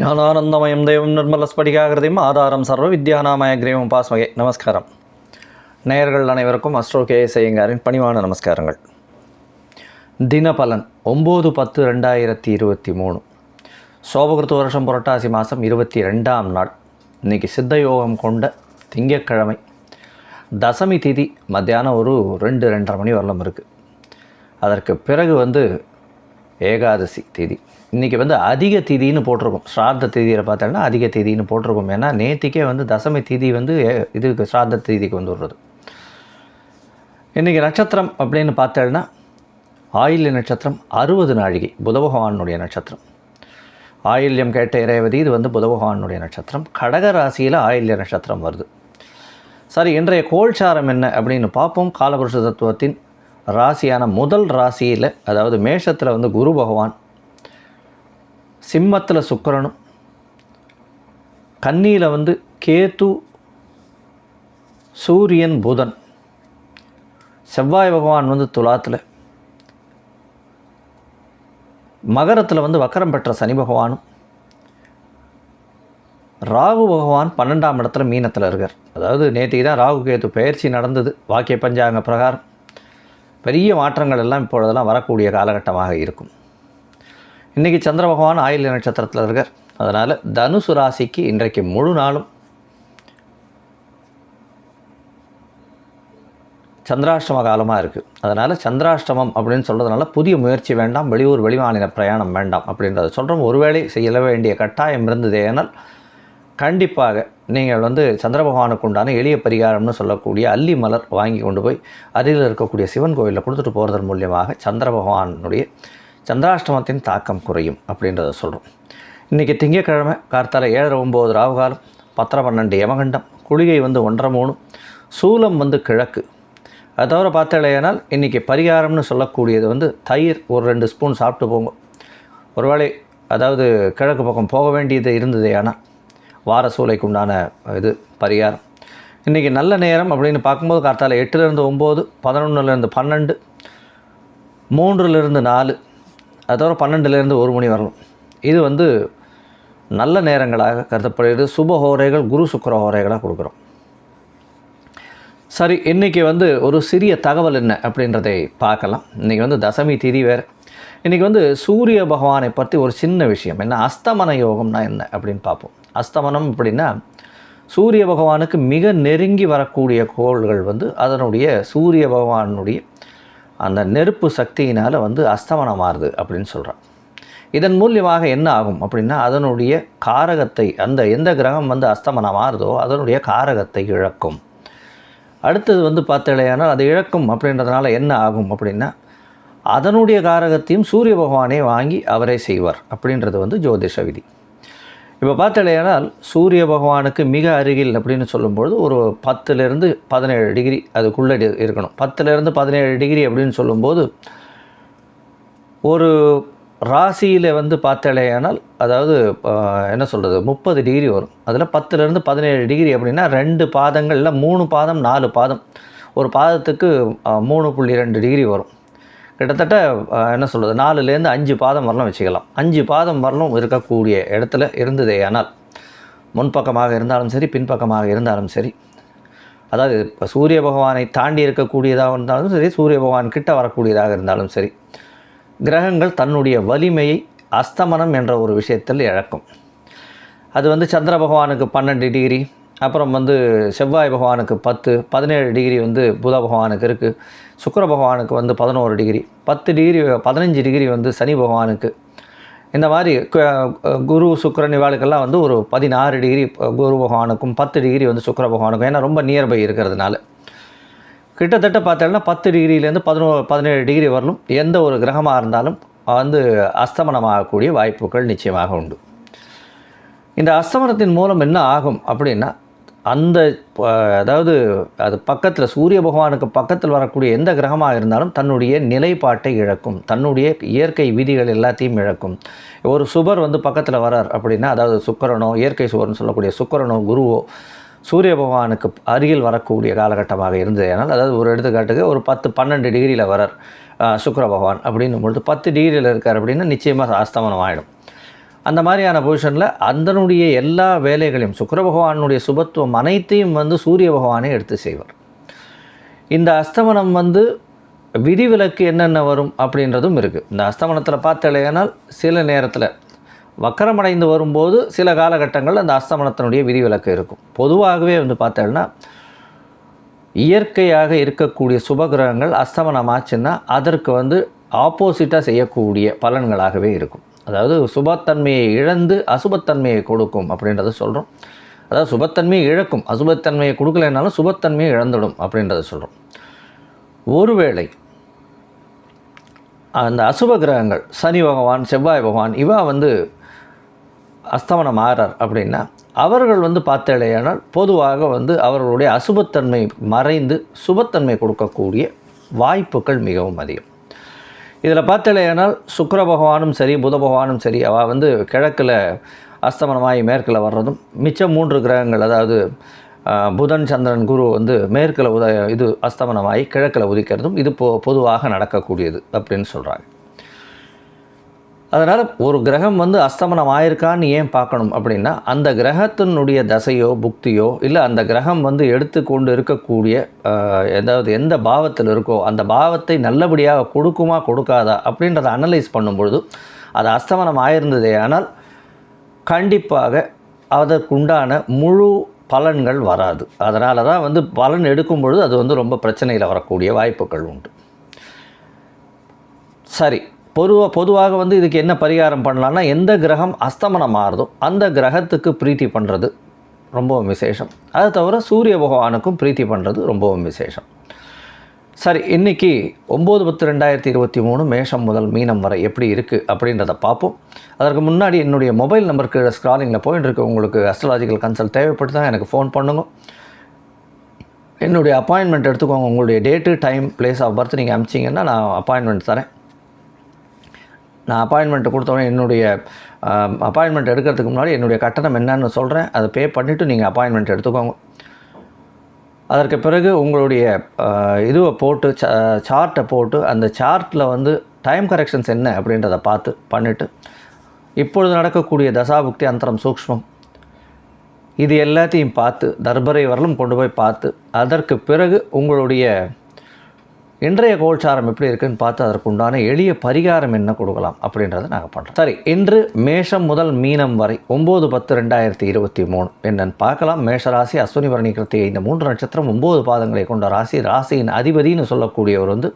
ஞானானந்தமயம் தெய்வம் நிர்மலஸ்படிகாகிருதியும் ஆதாரம் சர்வ வித்யாநாமய கிரீவம் பாஸ்மகே. நமஸ்காரம். நேயர்கள் அனைவருக்கும் அஸ்ட்ரோ கே செய்யங்காரின் பணிவான நமஸ்காரங்கள். தினபலன் ஒம்பது பத்து ரெண்டாயிரத்தி இருபத்தி மூணு. சோபகிருத்து வருஷம் புரட்டாசி மாதம் இருபத்தி ரெண்டாம் நாள். இன்றைக்கி சித்த யோகம் கொண்ட திங்கட்கிழமை. தசமி திதி மத்தியானம் ஒரு ரெண்டு ரெண்டரை மணி வரலம் இருக்குது அதற்கு பிறகு வந்து ஏகாதசி திதி. இன்றைக்கி வந்து அதிக திதின்னு போட்டிருக்கோம். ஸ்ரார்த்த திதியில் பார்த்தோன்னா அதிக திதின்னு போட்டிருக்கோம். ஏன்னா நேத்திக்கே வந்து தசமி திதி வந்து ஏ- இதுக்கு ஸ்ரார்த்த திதிக்கு வந்து விடுறது. இன்றைக்கி நட்சத்திரம் அப்படின்னு பார்த்தேன்னா ஆயில்ய நட்சத்திரம் அறுபது நாழிகை புதபகவானுடைய நட்சத்திரம். ஆயில்யம் கேட்ட இறைவதி இது வந்து புதபகவானுடைய நட்சத்திரம். கடக ராசியில் ஆயில்ய நட்சத்திரம் வருது. சரி இன்றைய கோல்சாரம் என்ன அப்படின்னு பார்ப்போம். காலபுருஷ தத்துவத்தின் ராசியான முதல் ராசியில் அதாவது மேஷத்தில் வந்து குரு பகவான் சிம்மத்தில் சுக்கிரனும் கன்னியில் வந்து கேத்து சூரியன் புதன் செவ்வாய் பகவான் வந்து துலாத்தில் மகரத்தில் வந்து வக்கரம் பெற்ற சனி பகவானும் ராகு பகவான் பன்னெண்டாம் இடத்துல மீனத்தில் இருக்கார். அதாவது நேற்றுக்கு தான் ராகு கேத்து பயிற்சி நடந்தது. வாக்கிய பஞ்சாங்க பிரகாரம். பெரிய மாற்றங்கள் எல்லாம் இப்பொழுதெல்லாம் வரக்கூடிய காலகட்டமாக இருக்கும். இன்றைக்கி சந்திர பகவான் ஆயுள் நட்சத்திரத்தில் இருக்கார். அதனால் தனுசு ராசிக்கு இன்றைக்கு முழு நாளும் சந்திராஷ்டம காலமாக இருக்குது அதனால் சந்திராஷ்டமம் அப்படின்னு சொல்கிறதுனால புதிய முயற்சி வேண்டாம் வெளியூர் வெளிமாநில பிரயாணம் வேண்டாம் அப்படின்றத சொல்கிறோம் ஒருவேளை செய்ய வேண்டிய கட்டாயம் இருந்தது ஏனால் கண்டிப்பாக நீங்கள் வந்து சந்திர பகவானுக்கு உண்டான எளிய பரிகாரம்னு சொல்லக்கூடிய அல்லி மலர் வாங்கி கொண்டு போய் அருகில் இருக்கக்கூடிய சிவன் கோவிலில் கொடுத்துட்டு போகிறதன் மூலியமாக சந்திர பகவானுடைய சந்திராஷ்டமத்தின் தாக்கம் குறையும் அப்படின்றத சொல்கிறோம் இன்றைக்கி திங்கக்கிழமை கார்த்தால ஏழரை ஒம்பது ராவுகாலம் பத்தரை பன்னெண்டு யமகண்டம் குளிகை வந்து ஒன்றரை மூணு சூலம் வந்து கிழக்கு. அது தவிர பார்த்தாலேயானால் இன்றைக்கி பரிகாரம்னு சொல்லக்கூடியது வந்து தயிர் ஒரு ரெண்டு ஸ்பூன் சாப்பிட்டு போங்க. ஒருவேளை அதாவது கிழக்கு பக்கம் போக வேண்டியது இருந்ததே ஆனால் வார சூளைக்கு உண்டான இது பரிகாரம். இன்றைக்கி நல்ல நேரம் அப்படின்னு பார்க்கும்போது கார்த்தால எட்டுலேருந்து ஒம்பது பதினொன்றுலேருந்து பன்னெண்டு மூன்றுலேருந்து நாலு அது தவிர பன்னெண்டுலேருந்து ஒரு மணி வரலாம் இது வந்து நல்ல நேரங்களாக கருதப்படுகிறது. சுப ஹோரைகள் குரு சுக்கர ஹோரைகளாக கொடுக்குறோம். சரி இன்றைக்கி வந்து ஒரு சிறிய தகவல் என்ன அப்படின்றதை பார்க்கலாம். இன்றைக்கி வந்து தசமி திதி வேறு. இன்றைக்கி வந்து சூரிய பகவானை பற்றி ஒரு சின்ன விஷயம். என்ன அஸ்தமன யோகம்னா என்ன அப்படின்னு பார்ப்போம். அஸ்தமனம் அப்படின்னா சூரிய பகவானுக்கு மிக நெருங்கி வரக்கூடிய கோள்கள் வந்து அதனுடைய சூரிய பகவானுடைய அந்த நெருப்பு சக்தியினால் வந்து அஸ்தமனம் ஆறுது அப்படின்னு சொல்கிறான் இதன் மூலியமாக என்ன ஆகும் அப்படின்னா அதனுடைய காரகத்தை அந்த எந்த கிரகம் வந்து அஸ்தமனம் ஆறுதோ அதனுடைய காரகத்தை இழக்கும். அடுத்தது வந்து பார்த்தலையானால் அது இழக்கும் அப்படின்றதுனால என்ன ஆகும் அப்படின்னா அதனுடைய காரகத்தையும் சூரிய பகவானே வாங்கி அவரே செய்வார் அப்படின்றது வந்து ஜோதிஷ விதி. இப்போ பார்த்தலையானால் சூரிய பகவானுக்கு மிக அருகில் அப்படின்னு சொல்லும்பொழுது ஒரு பத்துலேருந்து பதினேழு டிகிரி அதுக்குள்ளே இருக்கணும். பத்துலேருந்து பதினேழு டிகிரி அப்படின்னு சொல்லும்போது ஒரு ராசியில் வந்து பார்த்தலையானால் அதாவது என்ன சொல்கிறது முப்பது டிகிரி வரும். அதில் பத்துலேருந்து பதினேழு டிகிரி அப்படின்னா ரெண்டு பாதங்களில் மூணு பாதம் நாலு பாதம். ஒரு பாதத்துக்கு மூணு புள்ளி ரெண்டு டிகிரி வரும். கிட்டத்தட்ட என்ன சொல்கிறது நாலுலேருந்து அஞ்சு பாதம் வரலாம் வச்சுக்கலாம். அஞ்சு பாதம் வரலும் இருக்கக்கூடிய இடத்துல இருந்ததேயானால் முன்பக்கமாக இருந்தாலும் சரி பின்பக்கமாக இருந்தாலும் சரி அதாவது இப்போ சூரிய பகவானை தாண்டி இருக்கக்கூடியதாக இருந்தாலும் சரி சூரிய பகவான் கிட்ட வரக்கூடியதாக இருந்தாலும் சரி கிரகங்கள் தன்னுடைய வலிமையை அஸ்தமனம் என்ற ஒரு விஷயத்தில் இழக்கும். அது வந்து சந்திர பகவானுக்கு பன்னெண்டு டிகிரி அப்புறம் வந்து செவ்வாய் பகவானுக்கு பத்து பதினேழு டிகிரி வந்து புத பகவானுக்கு இருக்குது சுக்கர பகவானுக்கு வந்து பதினோரு டிகிரி பத்து டிகிரி பதினஞ்சு டிகிரி வந்து சனி பகவானுக்கு. இந்த மாதிரி குரு சுக்கிரன் இவாளுக்கெல்லாம் வந்து ஒரு பதினாறு டிகிரி குரு பகவானுக்கும் பத்து டிகிரி வந்து சுக்கர பகவானுக்கும். ஏன்னா ரொம்ப நியர்பை இருக்கிறதுனால. கிட்டத்தட்ட பார்த்தோம்னா பத்து டிகிரிலேருந்து பதினோரு பதினேழு டிகிரி வரலும் எந்த ஒரு கிரகமாக இருந்தாலும் வந்து அஸ்தமனமாகக்கூடிய வாய்ப்புகள் நிச்சயமாக உண்டு. இந்த அஸ்தமனத்தின் மூலம் என்ன ஆகும் அப்படின்னா அந்த அதாவது அது பக்கத்தில் சூரிய பகவானுக்கு பக்கத்தில் வரக்கூடிய எந்த கிரகமாக இருந்தாலும் தன்னுடைய நிலைப்பாட்டை இழக்கும். தன்னுடைய இயற்கை விதிகள் எல்லாத்தையும் இழக்கும். ஒரு சுபர் வந்து பக்கத்தில் வரார் அப்படின்னா அதாவது சுக்கிரனோ இயற்கை சுவர்னு சொல்லக்கூடிய சுக்கிரனோ குருவோ சூரிய பகவானுக்கு அருகில் வரக்கூடிய காலகட்டமாக இருந்தது ஆனால் அதாவது ஒரு எடுத்துக்காட்டுக்கு ஒரு பத்து பன்னெண்டு டிகிரியில் வரார் சுக்கர பகவான். அப்படின்னும் பொழுது பத்து டிகிரியில் இருக்கார் அப்படின்னா நிச்சயமாக அஸ்தமனம் ஆகிடும் அந்த மாதிரியான பொசிஷனில் அதனுடைய எல்லா வேலைகளையும் சுக்கிர பகவானுடைய சுபத்துவம் அனைத்தையும் வந்து சூரிய பகவானே எடுத்து செய்வார். இந்த அஸ்தமனம் வந்து விதிவிலக்கு என்னென்ன வரும் அப்படின்றதும் இருக்குது இந்த அஸ்தமனத்தில் பார்த்தலையானால் சில நேரத்தில் வக்கரமடைந்து வரும்போது சில காலகட்டங்களில் அந்த அஸ்தமனத்தினுடைய விதிவிலக்கு இருக்கும். பொதுவாகவே வந்து பார்த்தோம்னா இயற்கையாக இருக்கக்கூடிய சுபகிரகங்கள் அஸ்தமனமாச்சுன்னா அதற்கு வந்து ஆப்போசிட்டாக செய்யக்கூடிய பலன்களாகவே இருக்கும். அதாவது சுபத்தன்மையை இழந்து அசுபத்தன்மையை கொடுக்கும் அப்படின்றத சொல்கிறோம் அதாவது சுபத்தன்மையை இழக்கும் அசுபத்தன்மையை கொடுக்கலைனாலும் சுபத்தன்மையை இழந்துடும் அப்படின்றத சொல்கிறோம் ஒருவேளை அந்த அசுப கிரகங்கள் சனி பகவான் செவ்வாய் பகவான் இவா வந்து அஸ்தமனம் ஆறார் அப்படின்னா அவர்கள் வந்து பார்த்தேடையானால் பொதுவாக வந்து அவர்களுடைய அசுபத்தன்மை மறைந்து சுபத்தன்மை கொடுக்கக்கூடிய வாய்ப்புகள் மிகவும் அதிகம். இதில் பார்த்தலையானால் சுக்கர பகவானும் சரி புத பகவானும் சரி அவள் வந்து கிழக்கில் அஸ்தமனமாகி மேற்கில் வர்றதும் மிச்சம் மூன்று கிரகங்கள் அதாவது புதன் சந்திரன் குரு வந்து மேற்கில் உத இது அஸ்தமனமாகி கிழக்கில் உதிக்கிறதும் இது பொ பொதுவாக நடக்கக்கூடியது அப்படின்னு சொல்கிறாங்க அதனால் ஒரு கிரகம் வந்து அஸ்தமனம் ஆயிருக்கான்னு ஏன் பார்க்கணும் அப்படின்னா அந்த கிரகத்தினுடைய தசையோ புக்தியோ இல்லை அந்த கிரகம் வந்து எடுத்துக்கொண்டு இருக்கக்கூடிய ஏதாவது எந்த பாவத்தில் இருக்கோ அந்த பாவத்தை நல்லபடியாக கொடுக்குமா கொடுக்காதா அப்படின்றத அனலைஸ் பண்ணும்பொழுது அது அஸ்தமனம் ஆயிருந்ததே ஆனால் கண்டிப்பாக அதற்குண்டான முழு பலன்கள் வராது. அதனால தான் வந்து பலன் எடுக்கும் பொழுது அது வந்து ரொம்ப பிரச்சனையில் வரக்கூடிய வாய்ப்புகள் உண்டு. சரி. பொதுவாக பொதுவாக வந்து இதுக்கு என்ன பரிகாரம் பண்ணலான்னா எந்த கிரகம் அஸ்தமனம் ஆறுதோ அந்த கிரகத்துக்கு பிரீத்தி பண்ணுறது ரொம்பவும் விசேஷம். அதை தவிர சூரிய பகவானுக்கும் பிரீத்தி பண்ணுறது ரொம்பவும் விசேஷம். சரி இன்றைக்கி ஒம்பது பத்து ரெண்டாயிரத்தி இருபத்தி மூணு மேஷம் முதல் மீனம் வரை எப்படி இருக்குது அப்படின்றத பார்ப்போம். அதற்கு முன்னாடி என்னுடைய மொபைல் நம்பருக்கு கீழே ஸ்க்ராலிங்கில் இருக்கு. உங்களுக்கு அஸ்ட்ராலாஜிக்கல் கன்சல்ட் தேவைப்பட்டு எனக்கு ஃபோன் பண்ணுங்க. என்னுடைய அப்பாயின்மெண்ட் எடுத்துக்கோங்க. உங்களுடைய date time place of birth நீங்கள் அமிச்சிங்கன்னா நான் அப்பாயின்மெண்ட் தரேன். நான் அப்பாயின்மெண்ட் கொடுத்தோடனே என்னுடைய அப்பாயின்மெண்ட் எடுக்கிறதுக்கு முன்னாடி என்னுடைய கட்டணம் என்னன்னு சொல்கிறேன் அதை பே பண்ணிவிட்டு நீங்கள் அப்பாயின்மெண்ட் எடுத்துக்கோங்க. அதற்கு பிறகு உங்களுடைய இதுவை போட்டு சார்ட்டை போட்டு அந்த சார்ட்டில் வந்து டைம் கரெக்ஷன்ஸ் என்ன அப்படின்றத பார்த்து பண்ணிவிட்டு இப்பொழுது நடக்கக்கூடிய தசாபுக்தி அந்தரம் சூக்ஷ்மம். இது எல்லாத்தையும் பார்த்து தர்பரை வரலும் கொண்டு போய் பார்த்து அதற்கு பிறகு உங்களுடைய இன்றைய கோல்சாரம் எப்படி இருக்குன்னு பார்த்து அதற்குண்டான எளிய பரிகாரம் என்ன கொடுக்கலாம் அப்படின்றத நாங்கள் பண்ணுறோம் சரி இன்று மேஷம் முதல் மீனம் வரை ஒம்பது பத்து ரெண்டாயிரத்தி இருபத்தி மூணு. என்னன்னு பார்க்கலாம். மேஷராசி அஸ்வினி பரணி கிருத்திகை இந்த மூன்று நட்சத்திரம் ஒம்பது பாதங்களை கொண்ட ராசி ராசியின் அதிபதின்னு சொல்லக்கூடியவர் வந்து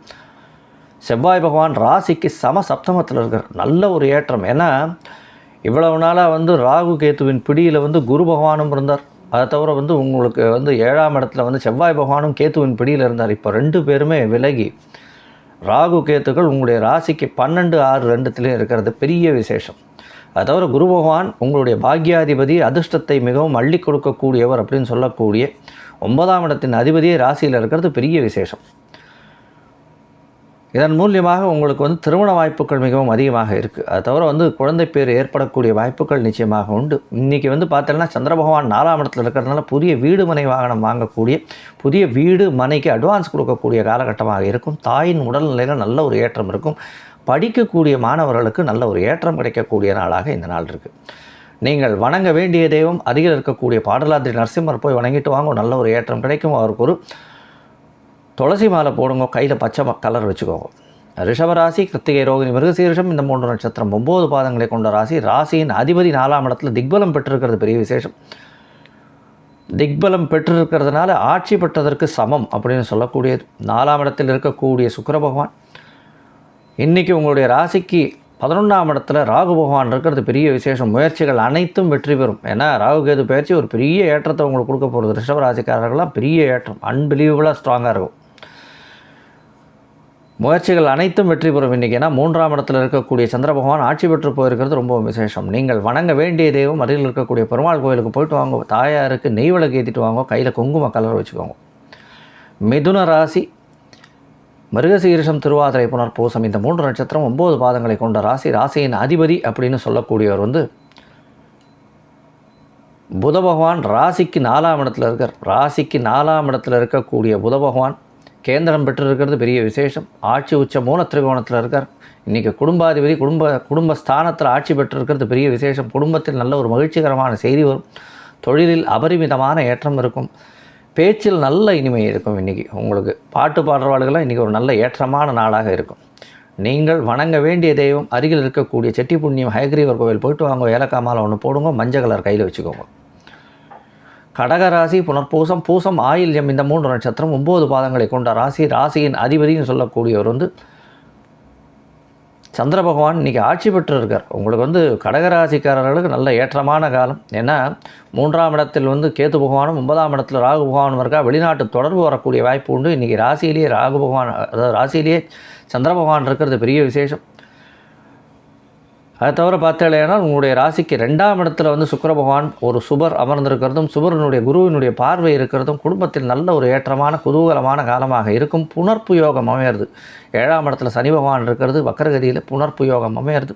செவ்வாய் பகவான் ராசிக்கு சம சப்தமத்தில் இருக்கிற நல்ல ஒரு ஏற்றம். ஏன்னா இவ்வளவு நாளாக வந்து ராகு கேத்துவின் பிடியில் வந்து குரு பகவானும் இருந்தார். அதை தவிர வந்து உங்களுக்கு வந்து ஏழாம் இடத்துல வந்து செவ்வாய் பகவானும் கேத்துவின் பிடியில் இருந்தார். இப்போ ரெண்டு பேருமே விலகி ராகு கேத்துக்கள் உங்களுடைய ராசிக்கு பன்னெண்டு ஆறு ரெண்டுத்துலேயும் இருக்கிறது. பெரிய விசேஷம். அதை தவிர குரு பகவான் உங்களுடைய பாக்யாதிபதி அதிர்ஷ்டத்தை மிகவும் அள்ளி கொடுக்கக்கூடியவர் அப்படின்னு சொல்லக்கூடிய ஒன்பதாம் இடத்தின் அதிபதியே ராசியில் இருக்கிறது. பெரிய விசேஷம். இதன் மூலியமாக உங்களுக்கு வந்து திருமண வாய்ப்புகள் மிகவும் அதிகமாக இருக்குது அது தவிர வந்து குழந்தை பேர் ஏற்படக்கூடிய வாய்ப்புகள் நிச்சயமாக உண்டு. இன்றைக்கி வந்து பார்த்தீங்கன்னா சந்திர பகவான் நாலாம் இடத்துல இருக்கிறதுனால புதிய வீடு மனை வாகனம் வாங்கக்கூடிய புதிய வீடு மனைக்கு அட்வான்ஸ் கொடுக்கக்கூடிய காலகட்டமாக இருக்கும். தாயின் உடல்நிலையில் நல்ல ஒரு ஏற்றம் இருக்கும். படிக்கக்கூடிய மாணவர்களுக்கு நல்ல ஒரு ஏற்றம் கிடைக்கக்கூடிய நாளாக இந்த நாள் இருக்குது நீங்கள் வணங்க வேண்டிய தெய்வம் அருகில் இருக்கக்கூடிய பாடலாத்திரி நரசிம்மர் போய் வணங்கிட்டு வாங்க. நல்ல ஒரு ஏற்றம் கிடைக்கும். அவருக்கு ஒரு துளசி மாலை போடுங்க கையில் பச்சை ம- கலர் வச்சுக்கோங்க. ரிஷபராசி கிருத்திகை ரோகிணி மிருகசீரிஷம் இந்த மூன்று நட்சத்திரம் ஒம்பது பாதங்களை கொண்ட ராசி ராசியின் அதிபதி நாலாம் இடத்துல திக்பலம் பெற்றிருக்கிறது பெரிய விசேஷம். திக்பலம் பெற்றிருக்கிறதுனால ஆட்சி பெற்றதற்கு சமம் அப்படின்னு சொல்லக்கூடியது. நாலாம் இடத்தில் இருக்கக்கூடிய சுக்கர பகவான். இன்றைக்கி உங்களுடைய ராசிக்கு பதினொன்றாம் இடத்துல ராகு பகவான் இருக்கிறது பெரிய விசேஷம். முயற்சிகள் அனைத்தும் வெற்றி பெறும். ஏன்னா ராகு கேது பயிற்சி ஒரு பெரிய ஏற்றத்தை உங்களுக்கு கொடுக்க போகிறது ரிஷபராசிக்காரர்கள்லாம் பெரிய ஏற்றம். அன்பிலீவபுளாக ஸ்ட்ராங்காக இருக்கும். முயற்சிகள் அனைத்தும் வெற்றி பெறும் இன்றைக்கி ஏன்னா மூன்றாம் இடத்தில் இருக்கக்கூடிய சந்திர பகவான் ஆட்சி பெற்று போயிருக்கிறது ரொம்ப விசேஷம். நீங்கள் வணங்க வேண்டிய தெய்வம் அருகில் இருக்கக்கூடிய பெருமாள் கோயிலுக்கு போயிட்டு வாங்க. தாயாருக்கு நெய் விளக்கு ஏற்றிட்டு வாங்க. கையில் குங்கும கலர் வச்சுக்கோங்க. மிதுன ராசி மிருகசீரிஷம் திருவாதிரை புனர் பூசம் இந்த மூன்று நட்சத்திரம் ஒம்பது பாதங்களை கொண்ட ராசி. ராசியின் அதிபதி அப்படின்னு சொல்லக்கூடியவர் வந்து புத பகவான். ராசிக்கு நாலாம் இடத்துல இருக்கார். ராசிக்கு நாலாம் இடத்துல இருக்கக்கூடிய புத பகவான் கேந்திரம் பெற்றிருக்கிறது பெரிய விசேஷம். ஆட்சி உச்ச மூல திரிகோணத்தில் இருக்கார். இன்றைக்கி குடும்பாதிபதி குடும்ப குடும்ப ஸ்தானத்தில் ஆட்சி பெற்றிருக்கிறது பெரிய விசேஷம். குடும்பத்தில் நல்ல ஒரு மகிழ்ச்சிகரமான செய்தி வரும். தொழிலில் அபரிமிதமான ஏற்றம் இருக்கும். பேச்சில் நல்ல இனிமை இருக்கும் இன்றைக்கி உங்களுக்கு பாட்டு பாடுறவாளுகள்லாம் இன்றைக்கி ஒரு நல்ல ஏற்றமான நாளாக இருக்கும். நீங்கள் வணங்க வேண்டிய தெய்வம் அருகில் இருக்கக்கூடிய செட்டி புண்ணியம் ஹயக்ரீவர் கோவில் போயிட்டு வாங்க ஏலக்காய் மாலை ஒன்று போடுங்க மஞ்சள் கலர் கையில் வச்சுக்கோங்க. கடகராசி புனர்பூசம் பூசம் ஆயில்யம் இந்த மூன்று நட்சத்திரம் ஒம்பது பாதங்களை கொண்ட ராசி. ராசியின் அதிபதினு சொல்லக்கூடியவர் வந்து சந்திர பகவான் இன்றைக்கி ஆட்சி பெற்று இருக்கார் உங்களுக்கு வந்து கடகராசிக்காரர்களுக்கு நல்ல ஏற்றமான காலம். ஏன்னா மூன்றாம் இடத்தில் வந்து கேத்து பகவானும் ஒன்பதாம் இடத்தில் ராகு பகவானும் இருக்கா வெளிநாட்டு தொடர்பு வரக்கூடிய வாய்ப்பு உண்டு. இன்றைக்கி ராசியிலேயே ராகு பகவான் அதாவது ராசியிலேயே சந்திர பகவான் இருக்கிறது பெரிய விசேஷம். அதை தவிர பார்த்தேன்னா உங்களுடைய ராசிக்கு ரெண்டாம் இடத்துல வந்து சுக்கர பகவான் ஒரு சுபர் அமர்ந்திருக்கிறதும் சுபரனுடைய குருவினுடைய பார்வை இருக்கிறதும் குடும்பத்தில் நல்ல ஒரு ஏற்றமான குதூகலமான காலமாக இருக்கும் புனர்ப்பு யோகம் அமையிறது. ஏழாம் இடத்துல சனி பகவான் இருக்கிறது வக்கரகதியில் புனர்ப்பு யோகம் அமையிறது.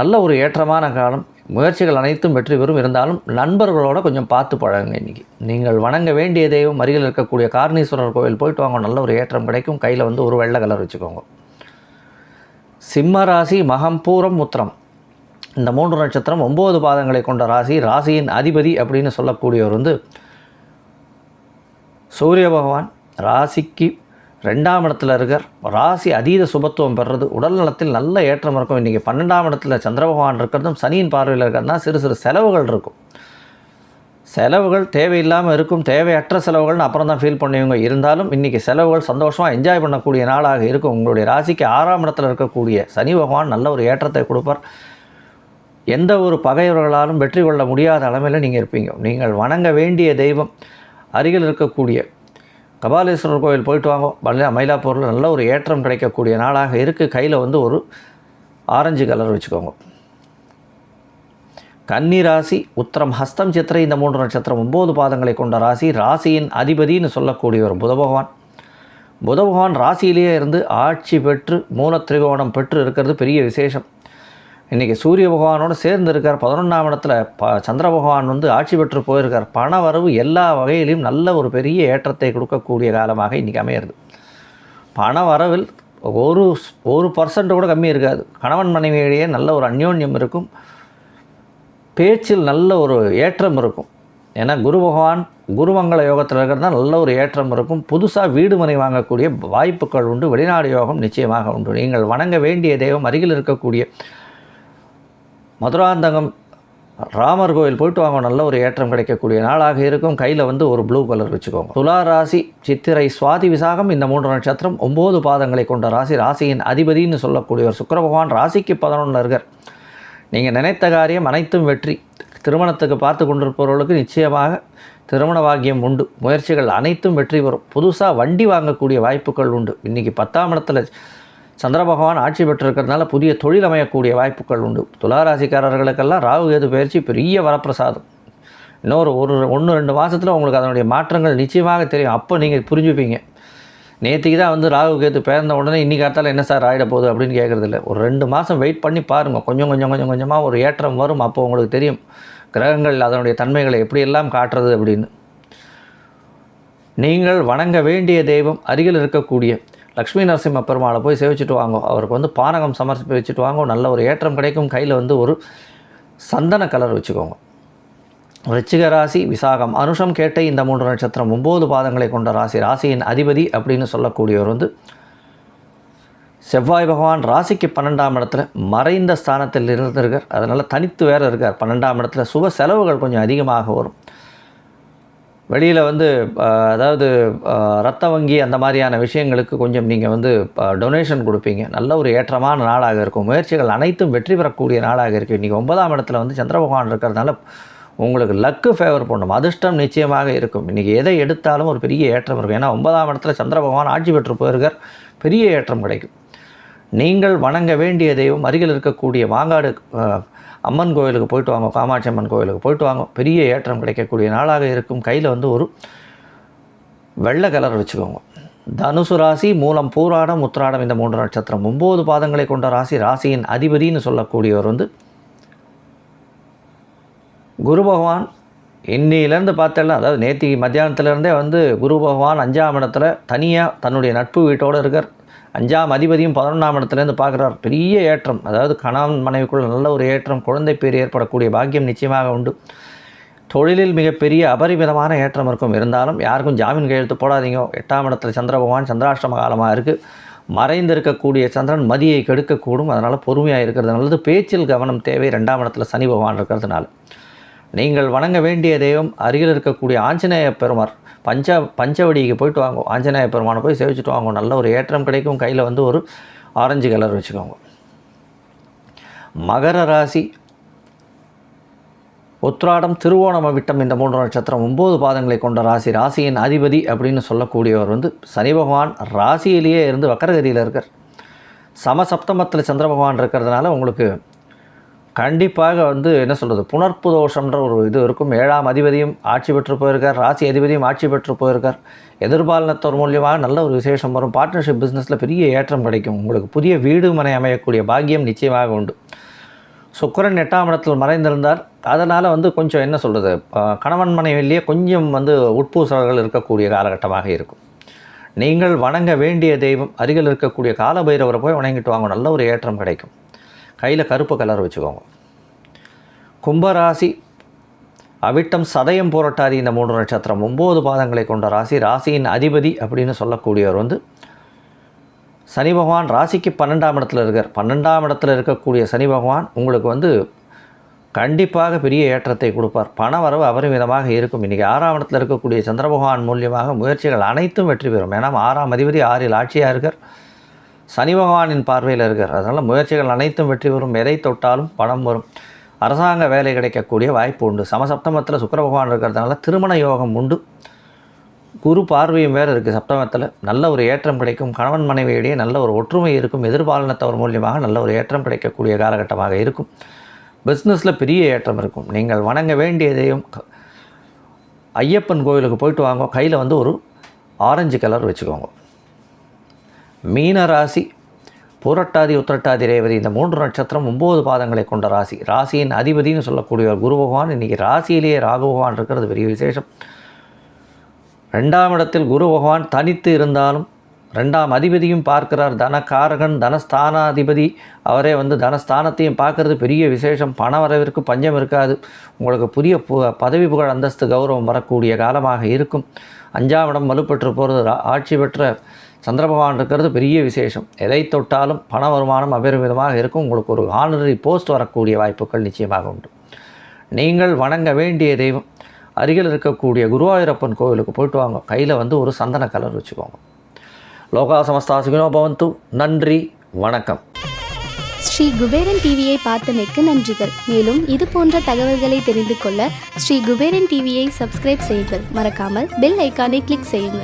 நல்ல ஒரு ஏற்றமான காலம். முயற்சிகள் அனைத்தும் வெற்றி பெறும். இருந்தாலும் நண்பர்களோட கொஞ்சம் பார்த்து பழகுங்க இன்றைக்கி நீங்கள் வணங்க வேண்டிய தெய்வம் அருகில் இருக்கக்கூடிய காரணீஸ்வரர் கோவில் போயிட்டு வாங்க. நல்ல ஒரு ஏற்றம் கிடைக்கும். கையில் வந்து ஒரு வெள்ளை கலர் வச்சுக்கோங்க. சிம்ம ராசி மகம்பூரம் உத்திரம். இந்த மூன்று நட்சத்திரம் ஒம்பது பாதங்களை கொண்ட ராசி ராசியின் அதிபதி அப்படின்னு சொல்லக்கூடியவர் வந்து சூரிய பகவான். ராசிக்கு ரெண்டாம் இடத்துல இருக்கார். ராசி அதீத சுபத்துவம் பெறுறது. உடல் நலத்தில் நல்ல ஏற்றம் இருக்கும். இன்றைக்கி பன்னெண்டாம் இடத்துல சந்திர பகவான் இருக்கிறதும் சனியின் பார்வையில் இருக்கிறதுனா சிறு சிறு செலவுகள் இருக்கும். செலவுகள் தேவையில்லாமல் இருக்கும் தேவையற்ற செலவுகள்னு அப்புறம் தான் ஃபீல் பண்ணுவீங்க இருந்தாலும் இன்றைக்கி செலவுகள் சந்தோஷமாக என்ஜாய் பண்ணக்கூடிய நாளாக இருக்கும். உங்களுடைய ராசிக்கு ஆறாம் இடத்துல இருக்கக்கூடிய சனி பகவான் நல்ல ஒரு ஏற்றத்தை கொடுப்பார். எந்த ஒரு பகைவர்களாலும் வெற்றி கொள்ள முடியாத அளவில் நீங்கள் இருப்பீங்க. நீங்கள் வணங்க வேண்டிய தெய்வம் அருகில் இருக்கக்கூடிய கபாலீஸ்வரர் கோயில் போயிட்டு வாங்க. மயிலா மயிலாப்பூரில் நல்ல ஒரு ஏற்றம் கிடைக்கக்கூடிய நாளாக இருக்குது கையில் வந்து ஒரு ஆரஞ்சு கலர் வச்சுக்கோங்க. கன்னி ராசி உத்திரம் ஹஸ்தம் சித்திரை இந்த மூன்று நட்சத்திரம் ஒம்பது பாதங்களை கொண்ட ராசி ராசியின் அதிபதினு சொல்லக்கூடியவர் புத பகவான். புத பகவான் ராசியிலேயே இருந்து ஆட்சி பெற்று மூல திரிகோணம் பெற்று இருக்கிறது பெரிய விசேஷம். இன்றைக்கி சூரிய பகவானோடு சேர்ந்து இருக்கார். பதினொன்றாம் இடத்துல ப சந்திர பகவான் வந்து ஆட்சி பெற்று போயிருக்கார். பண வரவு எல்லா வகையிலையும் நல்ல ஒரு பெரிய ஏற்றத்தை கொடுக்கக்கூடிய காலமாக இன்றைக்கி அமையிறது. பண வரவில் ஒரு ஒரு பர்சன்ட் கூட கம்மி இருக்காது. கணவன் மனைவியிடையே நல்ல ஒரு அந்யோன்யம் இருக்கும். பேச்சில் நல்ல ஒரு ஏற்றம் இருக்கும். ஏன்னா குரு பகவான் குருமங்கள யோகத்தில் இருக்கிறதா நல்ல ஒரு ஏற்றம் இருக்கும். புதுசாக வீடு மனை வாங்கக்கூடிய வாய்ப்புகள் உண்டு. வெளிநாடு யோகம் நிச்சயமாக உண்டு. நீங்கள் வணங்க வேண்டிய தெய்வம் அருகில் இருக்கக்கூடிய மதுராந்தகம் ராமர் கோயில் போயிட்டு வாங்க. நல்ல ஒரு ஏற்றம் கிடைக்கக்கூடிய நாளாக இருக்கும். கையில் வந்து ஒரு ப்ளூ கலர் வச்சுக்கோங்க. துலா ராசி சித்திரை சுவாதி விசாகம் இந்த மூன்று நட்சத்திரம் ஒம்பது பாதங்களை கொண்ட ராசி. ராசியின் அதிபதினு சொல்லக்கூடியவர் சுக்கர பகவான். ராசிக்கு பதினொன்று இருக்கார். நீங்கள் நினைத்த காரியம் அனைத்தும் வெற்றி. திருமணத்துக்கு பார்த்து கொண்டிருப்பவர்களுக்கு நிச்சயமாக திருமண பாக்கியம் உண்டு. முயற்சிகள் அனைத்தும் வெற்றி பெறும். புதுசாக வண்டி வாங்கக்கூடிய வாய்ப்புகள் உண்டு. இன்றைக்கி பத்தாம் இடத்துல சந்திர பகவான் ஆட்சி பெற்றிருக்கிறதுனால புதிய தொழில் அமையக்கூடிய வாய்ப்புகள் உண்டு. துளாராசிக்காரர்களுக்கெல்லாம் ராகு கேது பயிற்சி பெரிய வரப்பிரசாதம். இன்னொரு ஒரு ஒன்று ரெண்டு மாதத்தில் உங்களுக்கு அதனுடைய மாற்றங்கள் நிச்சயமாக தெரியும். அப்போ நீங்கள் புரிஞ்சுப்பீங்க. நேற்றுக்கு தான் வந்து ராகு கேத்து பிறந்த உடனே இன்றைக்கி காத்தால் என்ன சார் ஆகிட போகுது அப்படின்னு கேட்குறது இல்லை ஒரு ரெண்டு மாதம் வெயிட் பண்ணி பாருங்கள் கொஞ்சம் கொஞ்சம் கொஞ்சம் கொஞ்சமாக ஒரு ஏற்றம் வரும். அப்போ உங்களுக்கு தெரியும். கிரகங்கள் அதனுடைய தன்மைகளை எப்படியெல்லாம் காட்டுறது அப்படின்னு. நீங்கள் வணங்க வேண்டிய தெய்வம் அருகில் இருக்கக்கூடிய லக்ஷ்மி நரசிம்ம பெருமாளை போய் சேவிச்சுட்டு வாங்க. அவருக்கு வந்து பானகம் சமர்ப்பி வச்சுட்டு வாங்க. நல்ல ஒரு ஏற்றம் கிடைக்கும். கையில் வந்து ஒரு சந்தன கலர் வச்சுக்கோங்க. விருச்சிக ராசி விசாகம். அனுஷம் கேட்டை இந்த மூன்று நட்சத்திரம் ஒம்பது பாதங்களை கொண்ட ராசி. ராசியின் அதிபதி அப்படின்னு சொல்லக்கூடியவர் வந்து செவ்வாய் பகவான் ராசிக்கு பன்னெண்டாம் இடத்துல மறைந்த ஸ்தானத்தில் இருந்திருக்கார். அதனால் தனித்து வேறு இருக்கார். பன்னெண்டாம் இடத்துல சுப செலவுகள் கொஞ்சம் அதிகமாக வரும். வெளியில் வந்து அதாவது ரத்த வங்கி அந்த மாதிரியான விஷயங்களுக்கு கொஞ்சம் நீங்கள் வந்து டொனேஷன் கொடுப்பீங்க. நல்ல ஒரு ஏற்றமான நாளாக இருக்கும். முயற்சிகள் அனைத்தும் வெற்றி பெறக்கூடிய நாளாக இருக்குது இன்றைக்கி ஒன்பதாம் இடத்துல வந்து சந்திர பகவான் இருக்கிறதுனால உங்களுக்கு லக்கு ஃபேவர் பண்ணும். அதிர்ஷ்டம் நிச்சயமாக இருக்கும். இன்றைக்கி எதை எடுத்தாலும் ஒரு பெரிய ஏற்றம் இருக்கும். ஏன்னா ஒன்பதாம் இடத்துல சந்திர பகவான் ஆட்சி பெற்று போயிருக்கார். பெரிய ஏற்றம் கிடைக்கும். நீங்கள் வணங்க வேண்டிய தெய்வம் அருகில் இருக்கக்கூடிய மாங்காடு அம்மன் கோயிலுக்கு போயிட்டு வாங்க காமாட்சி அம்மன் கோயிலுக்கு போயிட்டு வாங்க. பெரிய ஏற்றம் கிடைக்கக்கூடிய நாளாக இருக்கும். கையில் வந்து ஒரு வெள்ளை கலர் வச்சுக்கோங்க. தனுசு ராசி மூலம் பூராடம் உத்திராடம் இந்த மூன்று நட்சத்திரம். ஒம்பது பாதங்களை கொண்ட ராசி ராசியின் அதிபதினு சொல்லக்கூடியவர் வந்து குரு பகவான் இன்னிலேருந்து பார்த்தேன்னா அதாவது நேத்தி மத்தியானத்துலேருந்தே வந்து குரு பகவான் அஞ்சாம் இடத்துல தனியாக தன்னுடைய நட்பு வீட்டோடு இருக்கார். அஞ்சாம் அதிபதியும் பதினொன்றாம் இடத்துலேருந்து பார்க்குறார். பெரிய ஏற்றம். அதாவது கணவன் மனைவிக்குள்ள நல்ல ஒரு ஏற்றம் குழந்தை பேர் ஏற்படக்கூடிய பாக்கியம் நிச்சயமாக உண்டு. தொழிலில் மிகப்பெரிய அபரிமிதமான ஏற்றம் இருக்கும். இருந்தாலும் யாருக்கும் ஜாமீன் கையெழுத்து போடாதீங்க. எட்டாம் இடத்துல சந்திர பகவான் சந்திராஷ்டம காலமாக இருக்குது மறைந்திருக்கக்கூடிய சந்திரன் மதியை கெடுக்கக்கூடும். அதனால் பொறுமையாக இருக்கிறது நல்லது. பேச்சில் கவனம் தேவை. ரெண்டாம் இடத்துல சனி பகவான் இருக்கிறதுனால. நீங்கள் வணங்க வேண்டிய தெய்வம் அருகில் இருக்கக்கூடிய ஆஞ்சநேய பெருமார். பஞ்ச பஞ்சவடிக்கு போயிட்டு வாங்க. ஆஞ்சநேய பெருமானை போய் சேவிச்சுட்டு வாங்க. நல்ல ஒரு ஏற்றம் கிடைக்கும். கையில் வந்து ஒரு ஆரஞ்சு கலர் வச்சுக்கோங்க. மகர ராசி. உத்ராடம் திருவோணம விட்டம் இந்த மூன்று நட்சத்திரம் ஒம்பது பாதங்களை கொண்ட ராசி. ராசியின் அதிபதி அப்படின்னு சொல்லக்கூடியவர் வந்து சனி பகவான் ராசியிலேயே இருந்து வக்கரகதியில் இருக்கார். சமசப்தமத்தில் சந்திர பகவான் இருக்கிறதுனால உங்களுக்கு கண்டிப்பாக வந்து என்ன சொல்கிறது புனர்ப்பு தோஷம்ன்ற ஒரு இது இருக்கும். ஏழாம் அதிபதியும் ஆட்சி பெற்று போயிருக்கார். ராசி அதிபதியும் ஆட்சி பெற்று போயிருக்கார். எதிர்பாலனத்தோர் மூலியமாக நல்ல ஒரு விசேஷம் வரும். பார்ட்னர்ஷிப் பிஸ்னஸில் பெரிய ஏற்றம் கிடைக்கும். உங்களுக்கு புதிய வீடு மனை அமையக்கூடிய பாக்கியம் நிச்சயமாக உண்டு. சுக்கரன் எட்டாம் இடத்தில் மறைந்திருந்தார். அதனால் வந்து கொஞ்சம் என்ன சொல்கிறது கணவன் மனைவிலேயே கொஞ்சம் வந்து உட்பூசல்கள் இருக்கக்கூடிய காலகட்டமாக இருக்கும். நீங்கள் வணங்க வேண்டிய தெய்வம் அருகில் இருக்கக்கூடிய காலபைரவரை போய் வணங்கிட்டு வாங்க. நல்ல ஒரு ஏற்றம் கிடைக்கும். கையில் கருப்பு கலர் வச்சுக்கோங்க. கும்பராசி அவிட்டம் சதயம் போராட்டாதி இந்த மூன்று நட்சத்திரம் ஒம்பது பாதங்களை கொண்ட ராசி ராசியின் அதிபதி அப்படின்னு சொல்லக்கூடியவர் வந்து சனி பகவான் ராசிக்கு பன்னெண்டாம் இடத்துல இருக்கார். பன்னெண்டாம் இடத்துல இருக்கக்கூடிய சனி பகவான் உங்களுக்கு வந்து கண்டிப்பாக பெரிய ஏற்றத்தை கொடுப்பார். பண வரவு அபரிமிதமாக இருக்கும். இன்றைக்கி ஆறாம் இடத்துல இருக்கக்கூடிய சந்திர பகவான் மூலியமாக முயற்சிகள் அனைத்தும் வெற்றி பெறும். ஏன்னா ஆறாம் அதிபதி ஆறில் ஆட்சியாக இருக்கார். சனி பகவானின் பார்வையில் இருக்கார். அதனால் முயற்சிகள் அனைத்தும் வெற்றி பெறும். எதை தொட்டாலும் பணம் வரும். அரசாங்க வேலை கிடைக்கக்கூடிய வாய்ப்பு உண்டு. சமசப்தமத்தில் சுக்கர பகவான் இருக்கிறதுனால திருமண யோகம் உண்டு. குரு பார்வையும் வேறு இருக்குது சப்தமத்தில். நல்ல ஒரு ஏற்றம் கிடைக்கும். கணவன் மனைவியிடையே நல்ல ஒரு ஒற்றுமை இருக்கும். எதிர்பாலனத்தவர் மூலியமாக நல்ல ஒரு ஏற்றம் கிடைக்கக்கூடிய காலகட்டமாக இருக்கும். பிஸ்னஸில் பெரிய ஏற்றம் இருக்கும். நீங்கள் வணங்க வேண்டியதையும் க- ஐயப்பன் கோயிலுக்கு போயிட்டு வாங்க. கையில் வந்து ஒரு ஆரஞ்சு கலர் வச்சுக்கோங்க. மீன ராசி பூரட்டாதி உத்திரட்டாதி ரேவதி இந்த மூன்று நட்சத்திரம் ஒம்பது பாதங்களை கொண்ட ராசி. ராசியின் அதிபதினு சொல்லக்கூடிய குரு பகவான். இன்றைக்கி ராசியிலேயே ராகு பகவான் இருக்கிறது பெரிய விசேஷம். ரெண்டாம் இடத்தில் குரு பகவான் தனித்து இருந்தாலும் ரெண்டாம் அதிபதியும் பார்க்கிறார். தனக்காரகன் தனஸ்தானாதிபதி அவரே வந்து தனஸ்தானத்தையும் பார்க்கறது பெரிய விசேஷம். பண வரவிற்கு பஞ்சம் இருக்காது. உங்களுக்கு புதிய பு- பதவி புகழ் அந்தஸ்து கௌரவம் வரக்கூடிய காலமாக இருக்கும். அஞ்சாம் இடம் வலுப்பெற்று போகிறது ரா- ஆட்சி பெற்ற சந்திர பகவான் இருக்கிறது பெரிய விசேஷம். எதை தொட்டாலும் பண வருமானம் அபரிமிதமாக இருக்கும். உங்களுக்கு ஒரு ஆனரரி போஸ்ட் வரக்கூடிய வாய்ப்புகள் நிச்சயமாக உண்டு. நீங்கள் வணங்க வேண்டிய தெய்வம். அருகில் இருக்கக்கூடிய குருவாயூரப்பன் கோவிலுக்கு போயிட்டு வாங்க. கையில் வந்து ஒரு சந்தன கலர் வச்சுக்கோங்க. லோகா சமஸ்தா சுகினோ பவந்து. நன்றி. வணக்கம். ஸ்ரீ குபேரன் டிவியை பார்த்தமைக்கு நன்றிகள். மேலும் இது போன்ற தகவல்களை தெரிந்து கொள்ள ஸ்ரீ குபேரன் டிவியை சப்ஸ்கிரைப் செய்யுங்கள். மறக்காமல் பெல் ஐக்கானை கிளிக் செய்யுங்கள்.